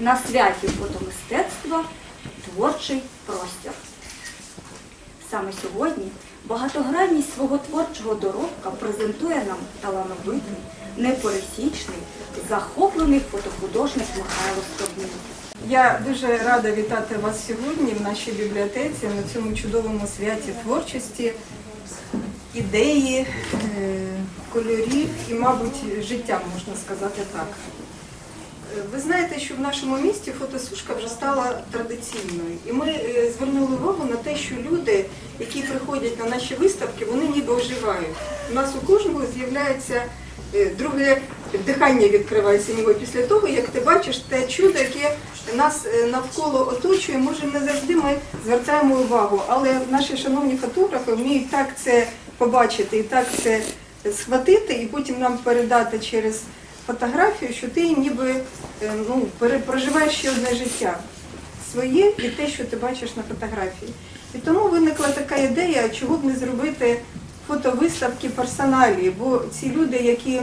на святі фотомистецтва творчий простір. Саме сьогодні багатогранність свого творчого доробка презентує нам талановитий, непересічний, захоплений фотохудожник Михайло Стробний. Я дуже рада вітати вас сьогодні в нашій бібліотеці на цьому чудовому святі творчості, ідеї, е, кольорів і, мабуть, життя, можна сказати так. Ви знаєте, що в нашому місті фотосушка вже стала традиційною. І ми звернули увагу на те, що люди, які приходять на наші виставки, вони ніби оживають. У нас у кожного з'являється е, друге дихання відкривається ніби після того, як ти бачиш те чудо, яке нас е, навколо оточує. Може, не завжди ми звертаємо увагу, але наші шановні фотографи вміють так це побачити і так це схватити, і потім нам передати через фотографію, що ти ніби е, ну, пере- проживаєш ще одне життя своє і те, що ти бачиш на фотографії. І тому виникла така ідея, чого б не зробити фотовиставки персоналі, бо ці люди, які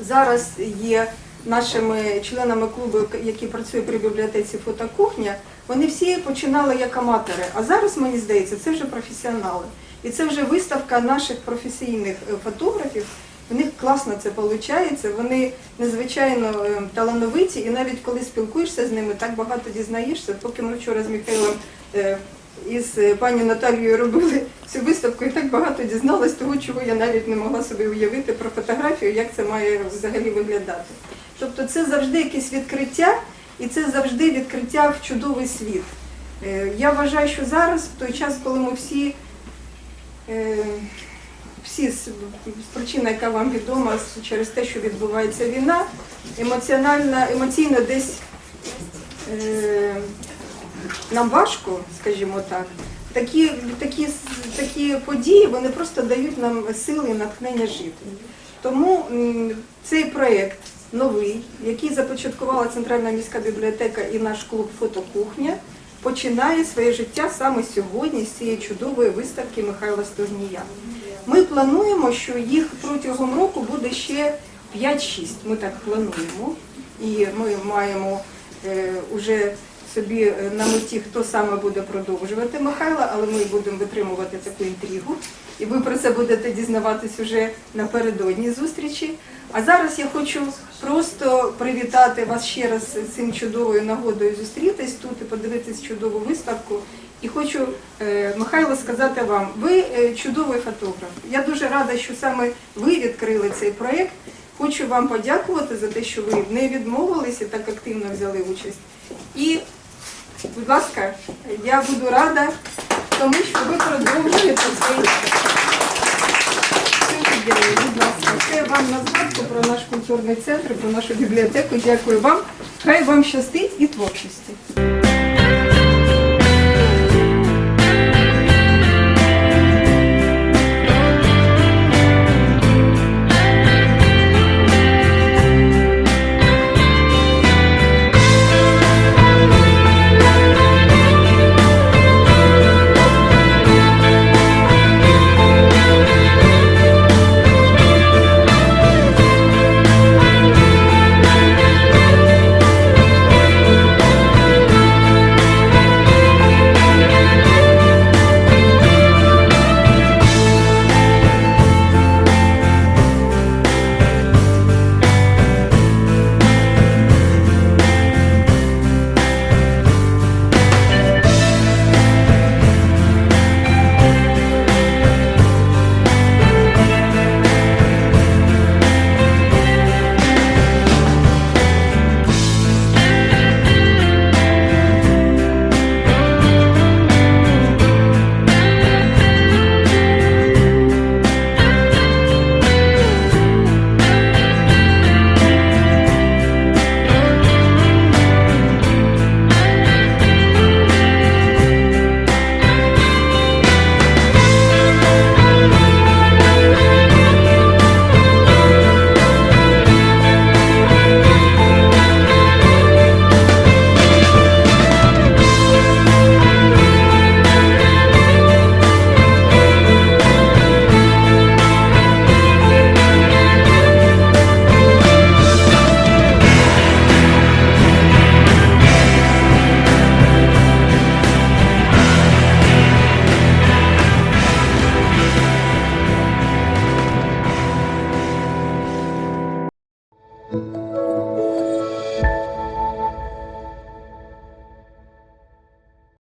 зараз є нашими членами клубу, які працює при бібліотеці фотокухня, вони всі починали як аматори. А зараз, мені здається, це вже професіонали. І це вже виставка наших професійних е, фотографів. В них класно це виходить, вони надзвичайно е, талановиті, і навіть коли спілкуєшся з ними, так багато дізнаєшся. Поки ми вчора з Михайлом е, із е, пані Наталією робили цю виставку, і так багато дізналась того, чого я навіть не могла собі уявити про фотографію, як це має взагалі виглядати. Тобто це завжди якесь відкриття, і це завжди відкриття в чудовий світ. Я вважаю, що зараз, в той час, коли ми всі всі з яка вам відома через те, що відбувається війна, емоціонально, емоційно десь е, нам важко, скажімо так. Такі, такі, такі події вони просто дають нам сили і натхнення жити. Тому цей проєкт новий, який започаткувала Центральна міська бібліотека і наш клуб Фотокухня, починає своє життя саме сьогодні з цієї чудової виставки Михайла Стожнія. Ми плануємо, що їх протягом року буде ще 5-6. Ми так плануємо. І ми маємо е, собі е, на меті, хто саме буде продовжувати Михайла, але ми будемо витримувати таку інтригу. І ви про це будете дізнаватись уже напередодні зустрічі. А зараз я хочу просто привітати вас ще раз з цим чудовою нагодою зустрітись тут і подивитись чудову виставку. І хочу, е, Михайло, сказати вам, ви е, чудовий фотограф. Я дуже рада, що саме ви відкрили цей проєкт. Хочу вам подякувати за те, що ви не відмовились і так активно взяли участь. І, будь ласка, я буду рада тому, що ви продовжуєте ласка, це вам на згадку про наш культурний центр, про нашу бібліотеку. Дякую вам. Хай вам щастить і творчості.